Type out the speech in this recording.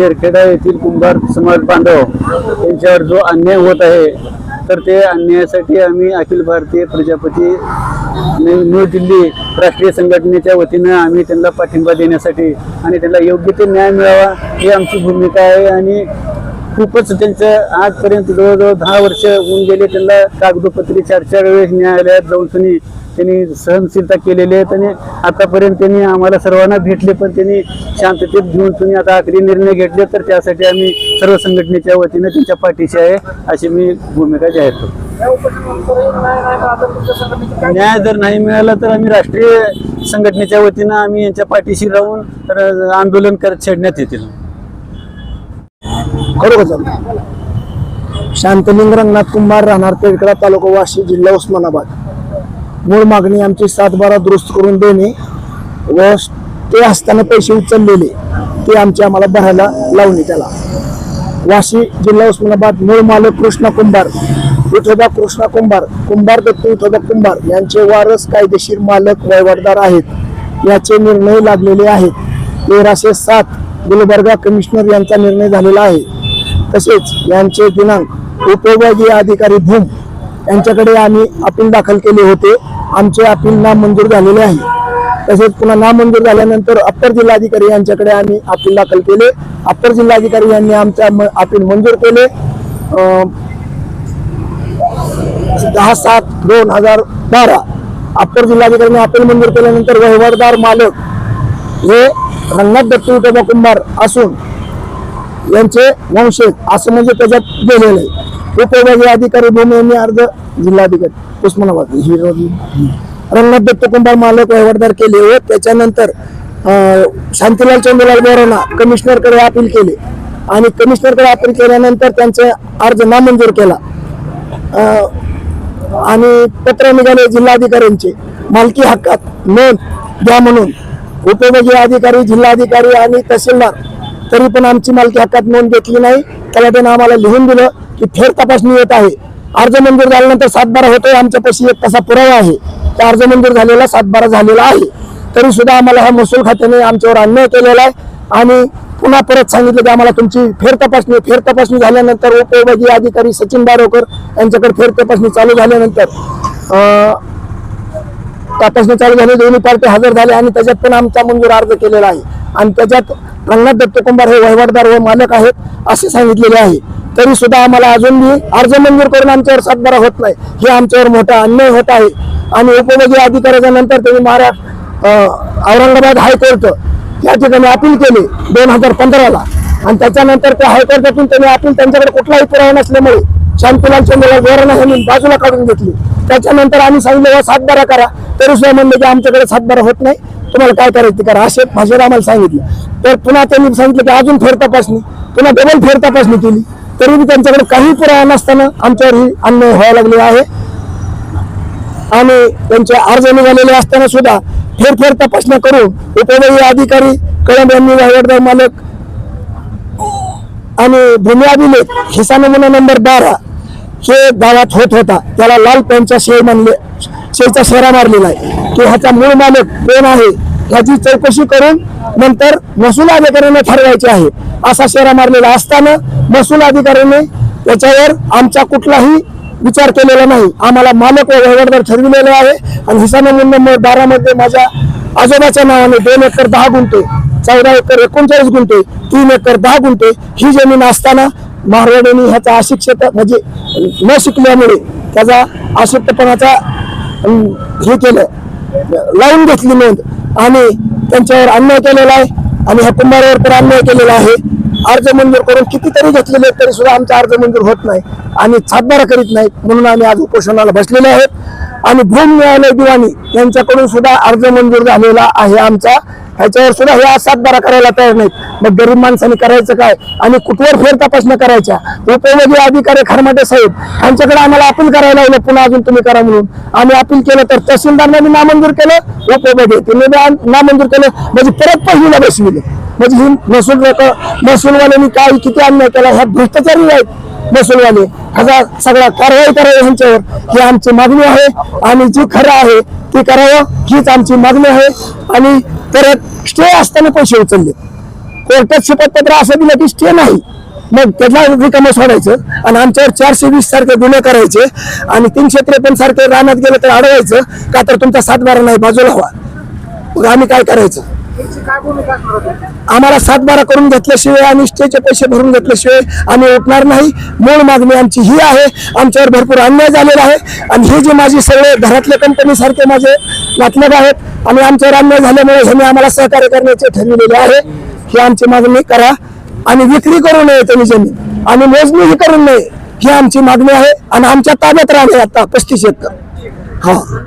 तेरखेडा येथील कुंभार समाज बांधव यांच्यावर जो अन्याय होत आहे तर ते अन्यायासाठी आम्ही अखिल भारतीय प्रजापती न्यू दिल्ली राष्ट्रीय संघटनेच्या वतीनं आम्ही त्यांना पाठिंबा देण्यासाठी आणि त्यांना योग्य ते न्याय मिळावा ही आमची भूमिका आहे आणि खूपच त्यांचं आजपर्यंत जवळजवळ दहा वर्ष होऊन गेले त्यांना कागदोपत्री चार चार वेळेस न्यायालयात जाऊन सुनी त्यांनी सहनशीलता केलेली आहे. त्यांनी आतापर्यंत त्यांनी आम्हाला सर्वांना भेटले पण त्यांनी शांततेत घेऊन तुम्ही आता आखरी निर्णय घेतले तर त्यासाठी आम्ही सर्व संघटनेच्या वतीने त्यांच्या पाठीशी आहे अशी मी भूमिका जाहीर करतो. न्याय जर नाही मिळाला तर आम्ही राष्ट्रीय संघटनेच्या वतीनं आम्ही यांच्या पाठीशी राहून तर आंदोलन करत छेडण्यात येतील. खरोखर शांतलिंग रंगनाथ कुंभार राहणार तेडकडा तालुका वाशी जिल्हा उस्मानाबाद. मूळ मागणी आमची सात बारा दुरुस्त करून देणे व ते असताना पैसे उचललेले ते आमचे आम्हाला भरायला लावणे त्याला. वाशी जिल्हा उस्मानाबाद मूळ मालक कृष्णा कुंभार विठोबा कृष्णा कुंभार कुंभार दत्त विठोबा कुंभार यांचे वारस कायदेशीर मालक वयवाटदार आहेत. याचे निर्णय लागलेले आहेत. तेराशे सात गुलबर्गा कमिशनर यांचा निर्णय झालेला आहे. तसेच यांचे दिनांक उपविभागीय अधिकारी भूम यांच्याकडे आम्ही अपील दाखल केले होते. आमचे अपील नामंजूर झालेले आहे. तसेच पुन्हा नामंजूर झाल्यानंतर अप्पर जिल्हाधिकारी यांच्याकडे आम्ही अपील दाखल केले. अप्पर जिल्हाधिकारी यांनी आमच्या अपील मंजूर केले. अं, दहा सात दोन हजार बारा. अप्पर जिल्हाधिकाऱ्यांनी अपील मंजूर केल्यानंतर वहिवाटदार मालक हे रंगनाथ दत्त विठोबा कुंभार असून यांचे वंशज असं म्हणजे त्याच्यात गेलेलं आहे. उपविभागीय अधिकारी भूमी यांनी अर्ज जिल्हाधिकारी उस्मानाबाद. ही रंगनाथ दत्त कुंभार मालक वहिवाटदार केले व त्याच्यानंतर शांतीलाल चंद्रलाल बोरांना कमिशनरकडे अपील केले. आणि कमिशनरकडे अपील केल्यानंतर त्यांचा अर्ज नामंजूर केला. आणि पत्र निघाले जिल्हाधिकाऱ्यांचे. मालकी हक्कात नोंद द्या म्हणून उपविभागीय अधिकारी जिल्हाधिकारी आणि तहसीलदार तरी पण आमची मालकी हक्कात नोंद घेतली नाही. त्याला आम्हाला लिहून दिलं की फेर तपासणी येत आहे. अर्ज मंजूर झाल्यानंतर सातबारा होतोय. आमच्यापाशी एक तसा पुरावा आहे. त्या अर्ज मंजूर झालेला सातबारा झालेला आहे. तरी सुद्धा आम्हाला हा महसूल खात्याने आमच्यावर अन्याय केलेला आहे. आणि पुन्हा परत सांगितलं की आम्हाला तुमची फेर तपासणी फेर तपासणी झाल्यानंतर उपविभागीय अधिकारी सचिन बारोकर यांच्याकडे फेर तपासणी चालू झाल्यानंतर तपासणी चालू झाली. दोन्ही पार्टी हजर झाले आणि त्याच्यात पण आमचा मंजूर अर्ज केलेला आहे. आणि त्याच्यात रंगनाथ दत्तकुंभार हे वहिवाटदार व मालक आहेत असे सांगितलेले आहे. तरी सुद्धा आम्हाला अजूनही अर्ज मंजूर करून आमच्यावर सातबारा होत नाही. हे आमच्यावर मोठा अन्याय होत आहे. आणि उपविभागीय अधिकाऱ्याच्या नंतर त्यांनी महाराष्ट्र औरंगाबाद हायकोर्ट या ठिकाणी अपील केले दोन हजार पंधराला. आणि त्याच्यानंतर त्या हायकोर्टातून त्यांनी अपील त्यांच्याकडे कुठलाही पुरावा नसल्यामुळे शांतीलालच्या मुला गोरणा यांनी बाजूला काढून घेतली. त्याच्यानंतर आम्ही सांगितलं सातबारा करा. तरी सुद्धा म्हणलं की आमच्याकडे सातबारा होत नाही. तुम्हाला काय करायचं करा. असे भाषेला आम्हाला सांगितलं. तर पुन्हा त्यांनी सांगितलं की अजून फेर तपासणी. पुन्हा डबल फेर तपासणी केली. तरी बी त्यांच्याकडे काही पुरावा नसताना आमच्यावर ही अन्याय व्हायला लागले आहे. आणि त्यांचे अर्ज निघालेले असताना सुद्धा फेरफेर तपासण्या करून उपविभागीय अधिकारी कळंब यांनी वहिवाटदार मालक आणि भूमी अभिलेख हिसा नमुना नंबर बारा हे गावात होत होता त्याला लाल पेनच्या शेळ म्हणले शेचा शेरा मारलेला आहे. की ह्याचा मूळ मालक कोण आहे ह्याची चौकशी करून नंतर महसूल अधिकाऱ्याने ठरवायचे आहे. असा शेरा मारलेला असताना महसूल अधिकाऱ्याने त्याच्यावर आमचा कुठलाही विचार केलेला नाही. आम्हाला मालक व वहिवाटदार ठरविलेला आहे आणि हिसा नंबर बारामध्ये माझ्या आजोबाच्या नावाने दोन एकर दहा गुंठे चौदा एकर एकोणचाळीस गुंठे तीन एकर दहा गुंठे ही जमीन असताना मारवाड्यांनी ह्याचा अशिक्षित म्हणजे न शिकल्यामुळे त्याचा अशिक्षितपणाचा हे केलं. लावून घेतली नोंद. आणि त्यांच्यावर अन्याय केलेला आहे. आणि ह्या कुंभारावर पण अन्याय केलेला आहे. अर्ज मंजूर करून कितीतरी घेतलेले आहेत तरी सुद्धा आमचा अर्ज मंजूर होत नाही. आणि सातबारा करीत नाहीत. म्हणून आम्ही आज उपोषणाला बसलेले आहेत. आणि भूम न्यायालय दिवाणी यांच्याकडून सुद्धा अर्ज मंजूर झालेला आहे आमचा. ह्याच्यावर सुद्धा हे आज बरा करायला तयार नाहीत. मग गरीब माणसाने करायचं काय? आणि कुठवर फेर तपासण्या करायच्या? उपयोगी अधिकारी खरमाटे साहेब यांच्याकडे आम्हाला अपील करायला लावलं पुन्हा अजून तुम्ही करा म्हणून. आम्ही अपील केलं तर तहसीलदारांनी नामंजूर केलं उपयोगी त्यांनी नामंजूर केलं. म्हणजे परत पहिलीला बसविले. म्हणजे ही महसूल महसूलवाल्यांनी काय किती अन्याय केला ह्या भ्रष्टाचारी आहेत महसूलवाले. ह्याचा सगळा कारवाई करावी ह्यांच्यावर. ही आमची मागणी आहे. आणि जी खरं आहे ती करावं हीच आमची मागणी आहे. आणि परत स्टे असताना पैसे उचलले. कोर्टात शपथपत्र असं दिलं की स्टे नाही. मग त्याला रिकामं सोडायचं आणि आमच्यावर चारशे वीस सारखे गुन्हे करायचे आणि तीनशे त्रेपन्न सारखे रानात गेलं तर अडवायचं का तर तुमचा सातबारा नाही बाजूला हवा मग आम्ही काय करायचं? आम्हाला सातबारा करून घेतल्याशिवाय आणि स्टेचे पैसे भरून घेतल्याशिवाय आम्ही उठणार नाही. मूळ मागणी आमची ही आहे. आमच्यावर भरपूर अन्याय झालेला आहे. आणि हे जे माझे सगळे घरातले कंपनी सारखे माझे नातलग आहेत आणि आमच्यावर अन्याय झाल्यामुळे ह्यांनी आम्हाला सहकार्य करण्याचे ठरविलेले आहे. ही आमची मागणी करा. आणि विक्री करू नये त्यांनी जमीन. आणि मोजणीही करू नये. ही आमची मागणी आहे. आणि आमच्या ताब्यात राहणे आता पस्तीस एकर. हा.